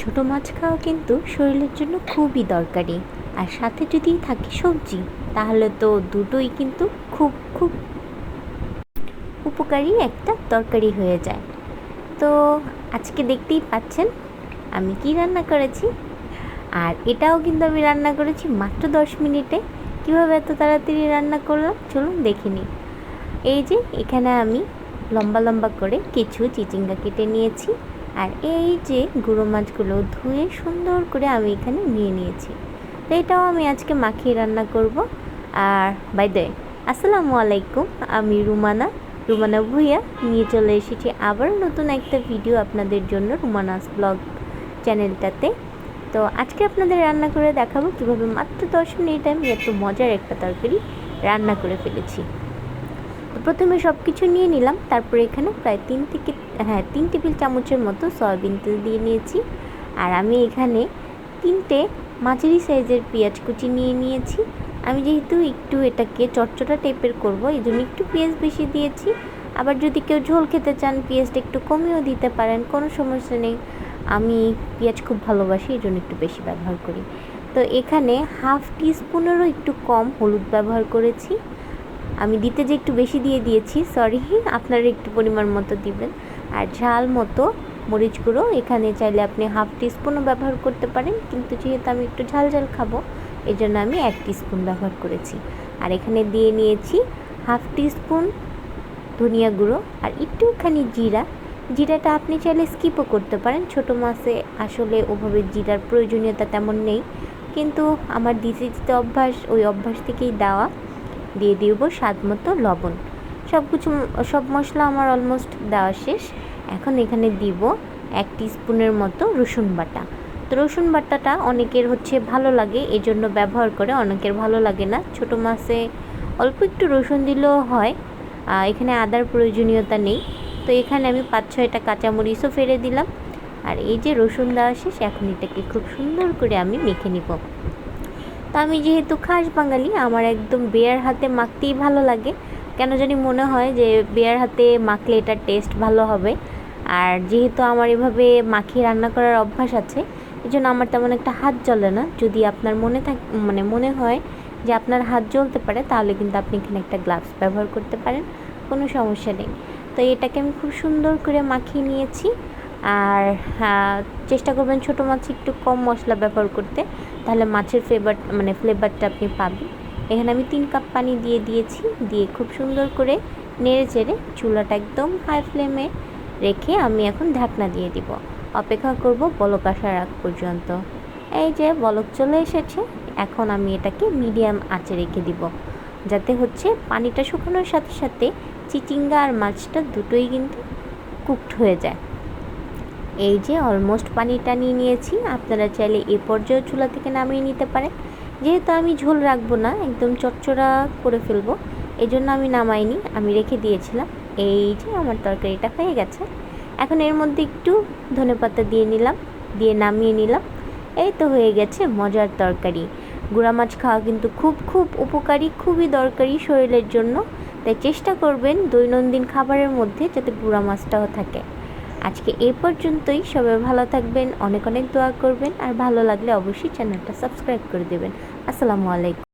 ছোট মাছ খাওয়া কিন্তু শরীরের জন্য খুবই দরকারি। আর সাথে যদি থাকে সবজি, তাহলে তো দুটোই কিন্তু খুব খুব উপকারী একটা তরকারি হয়ে যায়। তো আজকে দেখতেই পাচ্ছেন, আমি কি রান্না করেছি? আর এটাও কিন্তু আমি রান্না করেছি মাত্র দশ মিনিটে। কীভাবে এত তাড়াতাড়ি রান্না করলাম? চলুন দেখে নিই। এই যে, এখানে আমি লম্বা লম্বা করে কিছু চিচিঙ্গা কেটে নিয়েছি। আর এই যে গুঁড়ো মাছগুলো ধুয়ে সুন্দর করে আমি এখানে নিয়ে নিয়েছি। তো এটাও আমি আজকে মাখিয়ে রান্না করব। আর বাই দ্য আসসালামু আলাইকুম, আমি রুমানা। রুমানা ভুইয়া, নিয়ে চলে এসেছি আবার নতুন একটা ভিডিও আপনাদের জন্য রুমানাস ব্লগ চ্যানেলটাতে। তো আজকে আপনাদের রান্না করে দেখাবো কীভাবে মাত্র দশ মিনিট আমি এত মজার একটা তরকারি রান্না করে ফেলেছি। তো প্রথমে সব কিছু নিয়ে নিলাম, তারপরে এখানে প্রায় তিন থেকে হ্যাঁ তিন টেবিল চামচের মতো সয়াবিন তেল দিয়ে নিয়েছি। আর আমি এখানে তিনটে মাঝারি সাইজের পেঁয়াজ কুচি নিয়ে নিয়েছি। আমি যেহেতু একটু এটাকে চটচটা টাইপের করব, এই জন্য একটু পেঁয়াজ বেশি দিয়েছি। আবার যদি কেউ ঝোল খেতে চান, পেঁয়াজটা একটু কমিয়েও দিতে পারেন, কোনো সমস্যা নেই। আমি পেঁয়াজ খুব ভালোবাসি, এই জন্য একটু বেশি ব্যবহার করি। তো এখানে হাফ টিস্পুনেরও একটু কম হলুদ ব্যবহার করেছি। আমি দিতে যে একটু বেশি দিয়ে দিয়েছি সরি আপনারা একটু পরিমাণ মতো দিবেন। আর ঝাল মতো মরিচ গুঁড়ো, এখানে চাইলে আপনি হাফ টিস্পুনও ব্যবহার করতে পারেন, কিন্তু যেহেতু আমি একটু ঝাল ঝাল খাব এই জন্য আমি এক টিস্পুন ব্যবহার করেছি। আর এখানে দিয়ে নিয়েছি হাফ টিস্পুন ধনিয়া গুঁড়ো আর একটুখানি জিরা। জিরাটা আপনি চাইলে স্কিপও করতে পারেন, ছোটো মাছে আসলে ওভাবে জিরার প্রয়োজনীয়তা তেমন নেই। কিন্তু আমার দিতে দিতে অভ্যাস, ওই অভ্যাস থেকেই দেওয়া। দিয়ে দিব স্বাদ মতো লবণ। সব কিছু, সব মশলা আমার অলমোস্ট দেওয়া শেষ। এখন এখানে দিব এক স্পুনের মতো রসুন বাটা। তো রসুন বাটাটা অনেকের হচ্ছে ভালো লাগে এই জন্য ব্যবহার করে, অনেকের ভালো লাগে না। ছোটো মাছে অল্প একটু রসুন দিলেও হয়। এখানে আদার প্রয়োজনীয়তা নেই। তো এখানে আমি পাঁচ ছয়টা কাঁচামরিচও ফেলে দিলাম। আর এই যে রসুন দেওয়া শেষ, এখন এটাকে খুব সুন্দর করে আমি মেখে নিব। তো আমি যেহেতু খাস বাঙালি, আমার একদম বেয়ার হাতে মাখতেই ভালো লাগে। কেন জানি মনে হয় যে বেয়ার হাতে মাখলে এটার টেস্ট ভালো হবে। আর যেহেতু আমার এভাবে মাখিয়ে রান্না করার অভ্যাস আছে এই জন্য আমার তেমন একটা হাত জ্বলে না। যদি আপনার মনে থাক মানে মনে হয় যে আপনার হাত জ্বলতে পারে, তাহলে কিন্তু আপনি এখানে একটা গ্লাভস ব্যবহার করতে পারেন। কোনো সমস্যা নেই। তো এটাকে আমি খুব সুন্দর করে মাখিয়ে নিয়েছি। আর চেষ্টা করবেন ছোটো মাছ একটু কম মশলা ব্যবহার করতে। তাহলে মাছের ফ্লেভার মানে ফ্লেভারটা আপনি পাবেন। এখানে আমি তিন কাপ পানি দিয়ে দিয়েছি। দিয়ে খুব সুন্দর করে নেড়ে চেড়ে চুলাটা একদম হাই ফ্লেমে রেখে আমি এখন ঢাকনা দিয়ে দিব। অপেক্ষা করব বলক আসার আগ পর্যন্ত। এই যে বলক চলে এসেছে। এখন আমি এটাকে মিডিয়াম আঁচে রেখে দিব। যাতে হচ্ছে পানিটা শুকানোর সাথে সাথে চিচিঙ্গা আর মাছটা দুটোই কিন্তু কুকড হয়ে যায়। এই যে অলমোস্ট পানিটা নিয়ে নিয়েছি। আপনারা চাইলে এ পর্যায়ে চুলা থেকে নামিয়ে নিতে পারেন। যেহেতু আমি ঝোল রাখব না, একদম চচ্চড়া করে ফেলব এই জন্য আমি নামাইনি, আমি রেখে দিয়েছিলাম। এই যে আমার তরকারিটা হয়ে গেছে। এখন এর মধ্যে একটু ধনে পাতা দিয়ে নিলাম, দিয়ে নামিয়ে নিলাম। এই তো হয়ে গেছে মজার তরকারি। গুঁড়া মাছ খাওয়া কিন্তু খুব খুব উপকারী, খুবই দরকারি শরীরের জন্য। তাই চেষ্টা করবেন দৈনন্দিন খাবারের মধ্যে যাতে গুঁড়া মাছটাও থাকে। আজকে এ পর্যন্তই। সবাই ভালো থাকবেন, অনেক অনেক দোয়া করবেন, আর ভালো লাগলে অবশ্যই চ্যানেলটা সাবস্ক্রাইব করে দেবেন। আসসালামু আলাইকুম।